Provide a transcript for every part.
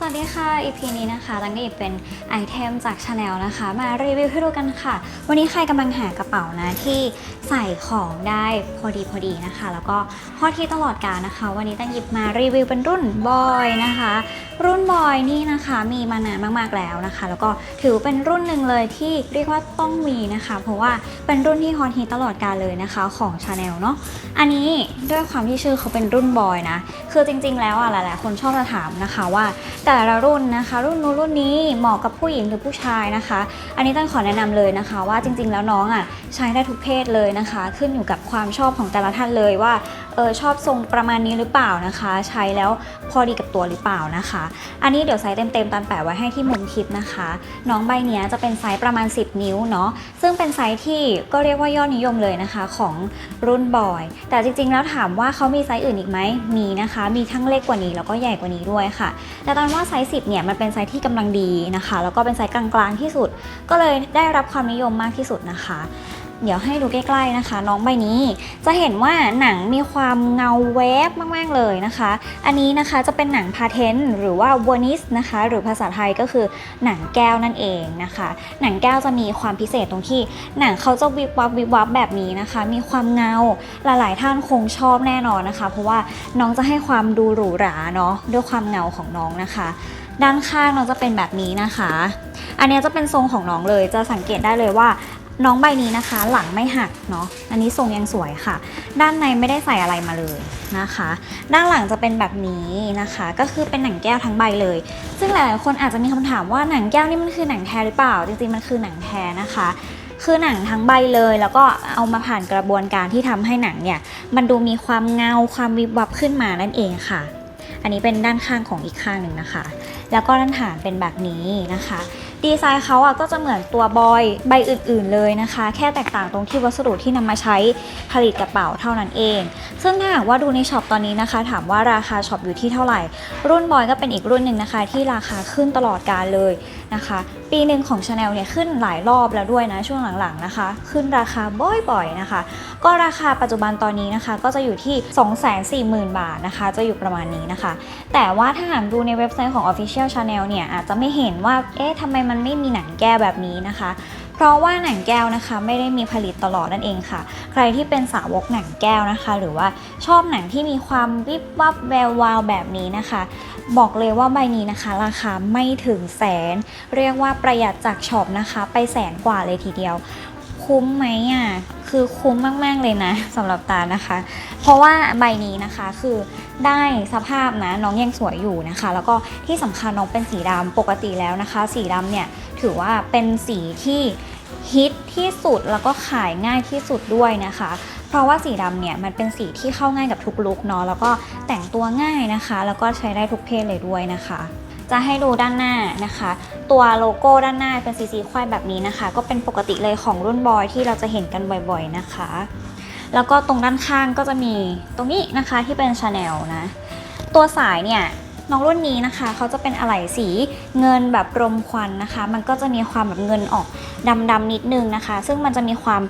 สวัสดีค่ะ EP นี้นะคะตังนี่เป็นไอเทมจาก Chanel นะคะ มารีวิวให้ดูกันค่ะ วันนี้ใครกำลังหากระเป๋านะที่ใส่ของได้พอดีพอดีนะคะ แล้วก็ฮอตที่ตลอดกาลนะคะ วันนี้ตั้งหยิบมารีวิวเป็นรุ่นบอยนะคะ รุ่นบอยนี่นะคะมีมานานมากๆแล้วนะคะ แล้วก็ถือเป็นรุ่นหนึ่งเลยที่เรียกว่าต้องมีนะคะ เพราะว่าเป็นรุ่นที่ฮอตฮิตตลอดกาลเลยนะคะของ Chanel เนาะอันนี้ด้วยความที่ชื่อเขาเป็นรุ่นบอยนะคือจริง ๆ แล้วอะหลายๆคนชอบจะถามนะคะว่าแต่ละรุ่นนะคะ รุ่นนู้นรุ่นนี้เหมาะกับผู้หญิงหรือผู้ชายนะคะ อันนี้ต้องขอแนะนำเลยนะคะ ว่าจริงๆแล้วน้องอะใช้ได้ทุกเพศเลยนะคะ ขึ้นอยู่กับความชอบของแต่ละท่านเลยว่าเออชอบทรงประมาณนี้หรือเปล่านะคะ ใช้แล้วพอดีกับตัวหรือเปล่านะคะ อันนี้เดี๋ยวไซส์เต็มๆตันแปะไว้ให้ที่มุมคลิปนะคะ น้องใบเนี้ยจะเป็นไซส์ประมาณ 10 นิ้วเนาะซึ่งเป็นไซส์ที่ก็เรียกว่ายอดนิยมเลยนะคะของรุ่นบอย แต่จริงๆแล้วถามว่าเขามีไซส์อื่นอีกไหมมีนะคะ มีทั้งเล็กกว่านี้แล้วก็ใหญ่กว่านี้ด้วยค่ะแต่ตอนว่าไซส์10เนี่ยมันเป็นไซส์ที่กำลังดีนะคะ แล้วก็เป็นไซส์กลางๆที่สุด ก็เลยได้รับความนิยมมากที่สุดนะคะ เดี๋ยวให้ดูใกล้ๆนะคะ น้องใบนี้ จะเห็นว่าหนังมีความเงาแวบมากๆเลยนะคะ อันนี้นะคะจะเป็นหนังพาเทนหรือว่าวอนิสนะคะ หรือภาษาไทยก็คือหนังแก้วนั่นเองนะคะ หนังแก้วจะมีความพิเศษตรงที่ หนังเขาจะวิบวับวิบวับแบบนี้นะคะ มีความเงาหลายๆท่านคงชอบแน่นอนนะคะ เพราะว่าน้องจะให้ความดูหรูหราเนาะด้วยความเงาของน้องนะคะด้านข้างน้องจะเป็นแบบนี้นะคะ อันนี้จะเป็นทรงของน้องเลย จะสังเกตได้เลยว่า น้องใบนี้นะคะ หลังไม่หักเนาะอันนี้ทรงยังสวยค่ะ ด้านในไม่ได้ใส่อะไรมาเลยนะคะ ด้านหลังจะเป็นแบบนี้นะคะ ก็คือเป็นหนังแก้วทั้งใบเลย ซึ่งหลายๆคนอาจจะมีคำถามว่าหนังแก้วนี่มันคือหนังแท้หรือเปล่า จริงๆมันคือหนังแท้นะคะ คือหนังทั้งใบเลย แล้วก็เอามาผ่านกระบวนการที่ทำให้หนังเนี่ยมันดูมีความเงาความวิบวับขึ้นมานั่นเองค่ะ อันนี้เป็นด้านข้างของอีกข้างหนึ่งนะคะ แล้วก็ด้านฐานเป็นแบบนี้นะคะ ดีไซน์เขาอะก็จะเหมือนตัวบอยใบอื่นๆเลยนะคะ แค่แตกต่างตรงที่วัสดุที่นำมาใช้ผลิตกระเป๋าเท่านั้นเอง ซึ่งถ้าหากว่าดูในช็อปตอนนี้นะคะ ถามว่าราคาช็อปอยู่ที่เท่าไหร่ รุ่นบอยก็เป็นอีกรุ่นหนึ่งนะคะ ที่ราคาขึ้นตลอดการเลย นะคะ ปีหนึ่งของ Chanel เนี่ยขึ้นหลายรอบแล้วด้วยนะช่วงหลังๆนะคะ ขึ้นราคาบ่อยๆนะคะ ก็ราคาปัจจุบันตอนนี้นะคะ ก็จะอยู่ที่ 240,000 บาทนะคะ จะอยู่ประมาณนี้นะคะ แต่ว่าถ้าหากดูในเว็บไซต์ของ Official Chanel เนี่ยอาจจะไม่เห็นว่าเอ๊ะทำไมมันไม่มีหนังแก้แบบนี้นะคะ เพราะว่าหนังแก้วนะคะ ไม่ได้มีผลิตตลอดนั่นเองค่ะ ใครที่เป็นสาวกหนังแก้วนะคะ หรือว่าชอบหนังที่มีความวิบวับแวววาวแบบนี้นะคะ บอกเลยว่าใบนี้นะคะ ราคาไม่ถึงแสน เรียกว่าประหยัดจากช็อปนะคะ ไปแสนกว่าเลยทีเดียว คุ้มไหมอะคือคุ้มมากๆเลยนะสำหรับตานะคะ เพราะว่าใบนี้นะคะคือได้สภาพนะน้องยังสวยอยู่นะคะ แล้วก็ที่สำคัญน้องเป็นสีดำปกติแล้วนะคะ สีดำเนี่ยถือว่าเป็นสีที่ฮิตที่สุดแล้วก็ขายง่ายที่สุดด้วยนะคะ เพราะว่าสีดำเนี่ยมันเป็นสีที่เข้าง่ายกับทุกลุคเนาะแล้วก็แต่งตัวง่ายนะคะ แล้วก็ใช้ได้ทุกเพศเลยด้วยนะคะ จะให้ดูด้านหน้านะคะ ตัวโลโก้ด้านหน้าเป็นสีสีควายแบบนี้นะคะ ก็เป็นปกติเลยของรุ่นบอยที่เราจะเห็นกันบ่อยๆนะคะ แล้วก็ตรงด้านข้างก็จะมีตรงนี้นะคะที่เป็นชาแนลนะ ตัวสายเนี่ยน้องรุ่นนี้นะคะเขาจะเป็นอะไหล่สีเงินแบบรมควันนะคะ มันก็จะมีความแบบเงินออกดำๆนิดนึงนะคะ ซึ่งมันจะมีความ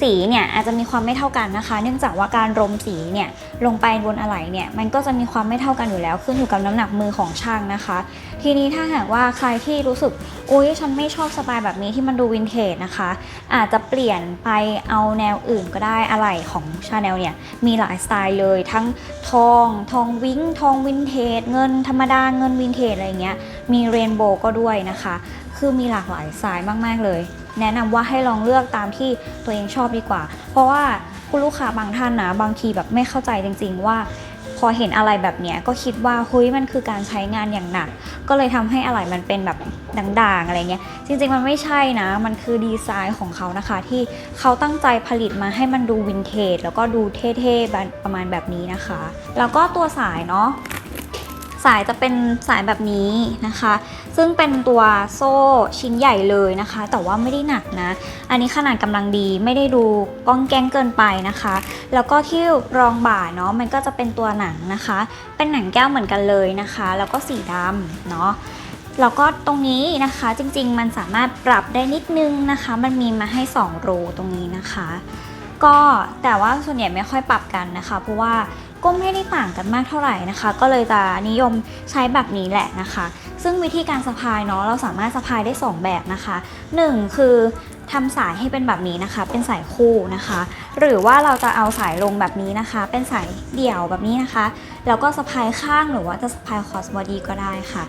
สีเนี่ยอาจจะมีความไม่เท่ากันนะคะ เนื่องจากว่าการรมสีเนี่ยลงไปบนอะไหล่เนี่ยมันก็จะมีความไม่เท่ากันอยู่แล้วขึ้นอยู่กับน้ำหนักมือของช่างนะคะ ทีนี้ถ้าหากว่าใครที่รู้สึกอุ้ยฉันไม่ชอบสไตล์แบบนี้ที่มันดูวินเทจนะคะ อาจจะเปลี่ยนไปเอาแนวอื่นก็ได้อะไหล่ของชาแนลเนี่ยมีหลายสไตล์เลย ทั้งทองทองวิ้งทองวินเทจเงินธรรมดาเงินวินเทจอะไรเงี้ยมีเรนโบว์ก็ด้วยนะคะ คือมีหลากหลายสายมาก ๆ เลย แนะนำว่าให้ลองเลือกตามที่ตัวเองชอบดีกว่า เพราะว่าคุณลูกค้าบางท่านนะบางทีแบบไม่เข้าใจจริง ๆ ว่า พอเห็นอะไรแบบเนี้ยก็คิดว่าเฮ้ยมันคือการใช้งานอย่างหนัก ก็เลยทำให้อะไรมันเป็นแบบด่างๆอะไรเงี้ยจริงๆมันไม่ใช่นะ มันคือดีไซน์ของเขานะคะ ที่เขาตั้งใจผลิตมาให้มันดูวินเทจแล้วก็ดูเท่ๆประมาณแบบนี้นะคะ แล้วก็ตัวสายเนาะ สายจะเป็นสายแบบนี้นะคะ ซึ่งเป็นตัวโซ่ชิ้นใหญ่เลยนะคะ แต่ว่าไม่ได้หนักนะ อันนี้ขนาดกำลังดีไม่ได้ดูก้องแกงเกินไปนะคะ แล้วก็ที่รองบ่าเนาะมันก็จะเป็นตัวหนังนะคะ เป็นหนังแก้วเหมือนกันเลยนะคะ แล้วก็สีดำเนาะแล้วก็ตรงนี้นะคะจริงๆ มันสามารถปรับได้นิดนึงนะคะ มันมีมาให้ 2 รูตรงนี้นะคะ ก็แต่ว่าส่วนใหญ่ไม่ค่อยปรับกันนะคะ เพราะว่า ก็ไม่ได้ต่างกันมากเท่าไหร่นะคะ ก็เลยจะนิยมใช้แบบนี้แหละนะคะ ซึ่งวิธีการสะพายเนาะเราสามารถสะพายได้ 2 แบบนะคะ 1 คือทำสายให้เป็นแบบนี้นะคะ เป็นสายคู่นะคะ หรือว่าเราจะเอาสายลงแบบนี้นะคะ เป็นสายเดี่ยวแบบนี้นะคะ แล้วก็สะพายข้างหรือว่าจะสะพายคอสบอดี้ก็ได้ค่ะ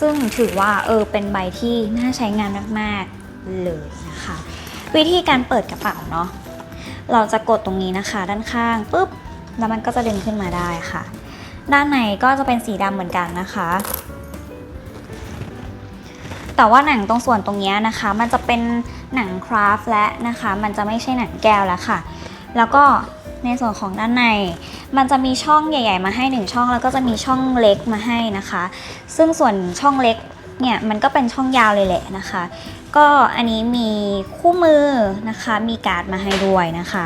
ซึ่งถือว่าเออเป็นใบที่น่าใช้งานมากๆเลยนะคะ วิธีการเปิดกระเป๋าเนาะเราจะกดตรงนี้นะคะ ด้านข้างปุ๊บ แล้วมันก็จะดึงขึ้นมาได้ค่ะ ด้านในก็จะเป็นสีดำเหมือนกันนะคะ แต่ว่าหนังตรงส่วนตรงนี้นะคะ มันจะเป็นหนังคราฟและนะคะ มันจะไม่ใช่หนังแก้วแล้วค่ะ แล้วก็ในส่วนของด้านใน มันจะมีช่องใหญ่ ๆ มาให้หนึ่งช่อง แล้วก็จะมีช่องเล็กมาให้นะคะ ซึ่งส่วนช่องเล็กเนี่ยมันก็เป็นช่องยาวเลยแหละนะคะ ก็อันนี้มีคู่มือนะคะ มีการ์ดมาให้ด้วยนะคะ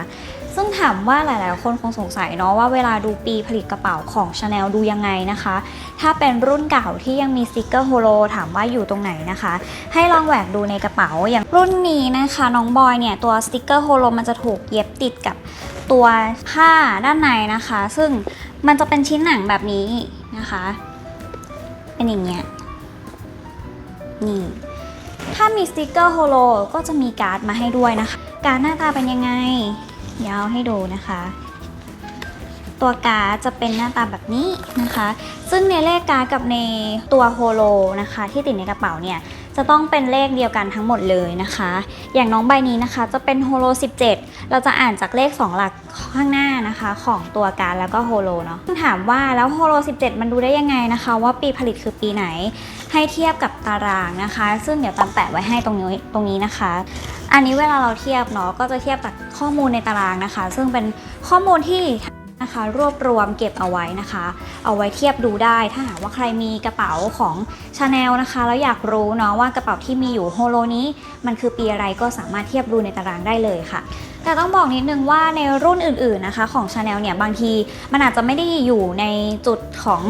ซึ่งถามว่าหลาย ๆ คนคงสงสัยเนาะว่าเวลาดูปีผลิตกระเป๋าของ Chanel ดูยังไงนะคะ ถ้าเป็นรุ่นเก่าที่ยังมีสติกเกอร์โฮโลถามว่าอยู่ตรงไหนนะคะ ให้ลองแหวกดูในกระเป๋าอย่างรุ่นนี้นะคะ น้องบอยเนี่ย ตัวสติกเกอร์โฮโลมันจะถูกเย็บติดกับตัวผ้าด้านในนะคะ ซึ่งมันจะเป็นชิ้นหนังแบบนี้นะคะ เป็นอย่างเงี้ยนี่ถ้ามีสติกเกอร์โฮโลก็จะมีการ์ดมาให้ด้วยนะคะ การ์ดหน้าตาเป็นยังไง เดี๋ยวเอให้ดูนะคะ ตัวการ์ดจะเป็นหน้าตาแบบนี้นะคะ ซึ่งในเลขการ์ดกับในตัวโฮโลนะคะ ที่ติดในกระเป๋าเนี่ยจะต้องเป็นเลขเดียวกันทั้งหมดเลยนะคะ อย่างน้องใบนี้นะคะจะเป็นโฮโล17 เราจะอ่านจากเลข 2 หลักข้างหน้านะคะ ของตัวการแล้วก็โฮโลเนาะถามว่าแล้วโฮโล17 มันดูได้ยังไงนะคะ ว่าปีผลิตคือปีไหน ให้เทียบกับตารางนะคะ ซึ่งเดี๋ยวตามแปะไว้ให้ตรงนี้ตรงนี้นะคะ อันนี้เวลาเราเทียบเนาะก็จะเทียบกับข้อมูลในตารางนะคะ ซึ่งเป็นข้อมูลที่ นะคะ รวบรวมเก็บเอาไว้นะคะ เอาไว้เทียบดูได้ ถ้าหากว่าใครมีกระเป๋าของชาแนลนะคะ แล้วอยากรู้เนาะว่ากระเป๋าที่มีอยู่โฮโลนี้ มันคือปีอะไรก็สามารถเทียบดูในตารางได้เลยค่ะแต่ต้องบอกนิดนึงว่าในรุ่นอื่นๆนะคะของชาแนลเนี่ยบางทีมันอาจจะไม่ได้อยู่ในจุดของ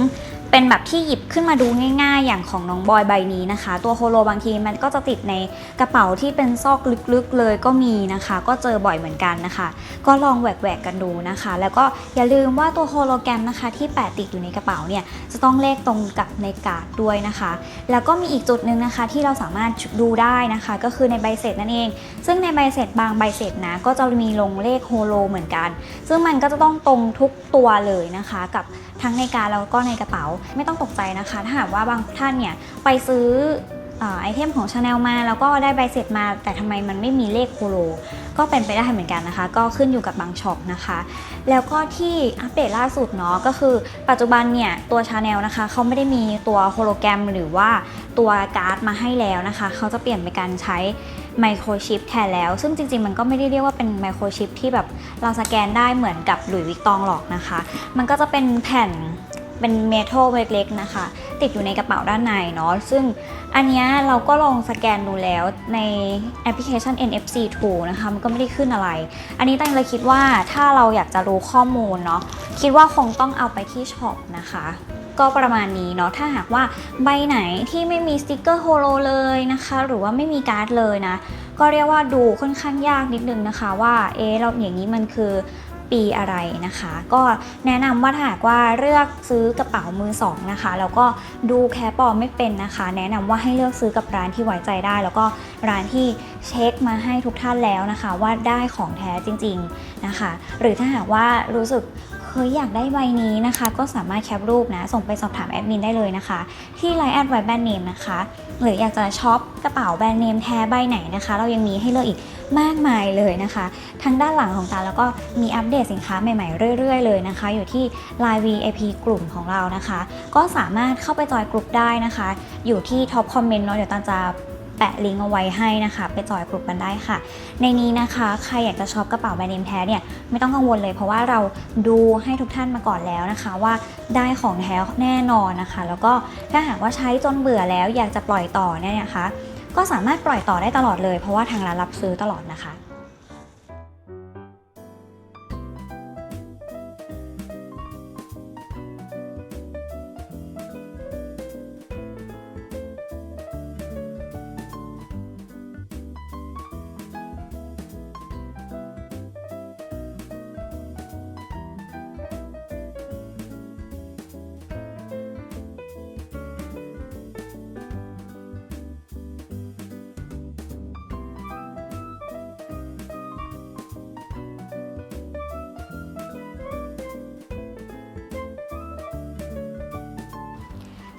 เป็นแบบที่หยิบขึ้นมาดูง่าย ๆ อย่างของน้องบอยใบนี้นะคะ ตัวโฮโลบางทีมันก็จะติดในกระเป๋าที่เป็นซอกลึกๆเลยก็มีนะคะ ก็เจอบ่อยเหมือนกันนะคะ ก็ลองแหวกๆกันดูนะคะ แล้วก็อย่าลืมว่าตัวโฮโลแกรมนะคะ ที่แปะติดอยู่ในกระเป๋าเนี่ยจะต้องเลขตรงกับในการ์ดด้วยนะคะ แล้วก็มีอีกจุดหนึ่งนะคะ ที่เราสามารถดูได้นะคะ ก็คือในใบเสร็จนั่นเอง ซึ่งในใบเสร็จบางใบเสร็จนะก็จะมีลงเลขโฮโลเหมือนกัน ซึ่งมันก็จะต้องตรงทุกตัวเลยนะคะ กับทั้งในการแล้วก็ในกระเป๋าไม่ต้องตกใจนะคะ ถ้าหากว่าบางท่านเนี่ยไปซื้อไอเทมของ Chanel มาแล้วก็ได้ใบเสร็จมา แต่ทำไมมันไม่มีเลขโฮโล ก็เป็นไปได้เหมือนกันนะคะ ก็ขึ้นอยู่กับบางช็อปนะคะ แล้วก็ที่อัปเดตล่าสุดเนาะก็คือปัจจุบันเนี่ย ตัว Chanel นะคะ เขาไม่ได้มีตัวโฮโลแกรมหรือว่าตัวการ์ดมาให้แล้วนะคะ เขาจะเปลี่ยนเป็นการใช้ไมโครชิปแทนแล้ว ซึ่งจริงๆ มันก็ไม่ได้เรียกว่าเป็นไมโครชิปที่แบบเราสแกนได้เหมือนกับหลุยส์วิกตองหรอกนะคะ มันก็จะเป็นแผ่น เป็นเมทัลเล็กๆนะคะ ติดอยู่ในกระเป๋าด้านในเนาะซึ่งอันนี้เราก็ลองสแกนดูแล้วในแอปพลิเคชัน NFC Tool นะคะมันก็ไม่ได้ขึ้นอะไร อันนี้ตั้งเลยคิดว่าถ้าเราอยากจะรู้ข้อมูลเนาะคิดว่าคงต้องเอาไปที่ช็อปนะคะก็ประมาณนี้เนาะถ้าหากว่าใบไหนที่ไม่มีสติกเกอร์โฮโลเลยนะคะ หรือว่าไม่มีการ์ดเลยนะ ก็เรียกว่าดูค่อนข้างยากนิดนึงนะคะว่าเอ๊ะเราอย่างนี้มันคือ ปีอะไรนะคะ ก็แนะนำว่าถ้าหากว่าเลือกซื้อกระเป๋ามือสองนะคะแล้วก็ดูแคปปอมไม่เป็นนะคะ แนะนำว่าให้เลือกซื้อกับร้านที่ไว้ใจได้ แล้วก็ร้านที่เช็คมาให้ทุกท่านแล้วนะคะ ว่าได้ของแท้จริง ๆนะคะ หรือถ้าหากว่ารู้สึก เฮ้ยอยากได้ใบนี้นะคะ ก็สามารถแคปรูปนะ ส่งไปสอบถามแอดมินได้เลยนะคะ ที่ไลน์แอดไวแบรนด์เนมนะคะ หรืออยากจะช็อปกระเป๋าแบรนด์เนมแท้ใบไหนนะคะ เรายังมีให้เลือกอีกมากมายเลยนะคะ ทางด้านหลังของตาแล้วก็มีอัปเดตสินค้าใหม่ๆ เรื่อยๆ เลยนะคะ อยู่ที่ Line VIP กลุ่มของเรานะคะ ก็สามารถเข้าไปจอยกลุ่มได้นะคะ อยู่ที่ท็อปคอมเมนต์เนาะเดี๋ยวตาจะ แปะลิงก์เอาไว้ให้นะคะ ไปจอยกลุ่มกันได้ค่ะ ในนี้นะคะใครอยากจะช็อปกระเป๋าแบรนด์เนมแท้เนี่ยไม่ต้องกังวลเลย เพราะว่าเราดูให้ทุกท่านมาก่อนแล้วนะคะ ว่าได้ของแท้แน่นอนนะคะ แล้วก็ถ้าหากว่าใช้จนเบื่อแล้วอยากจะปล่อยต่อเนี่ยนะคะ ก็สามารถปล่อยต่อได้ตลอดเลย เพราะว่าทางร้านรับซื้อตลอดนะคะ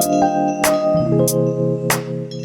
Thank you.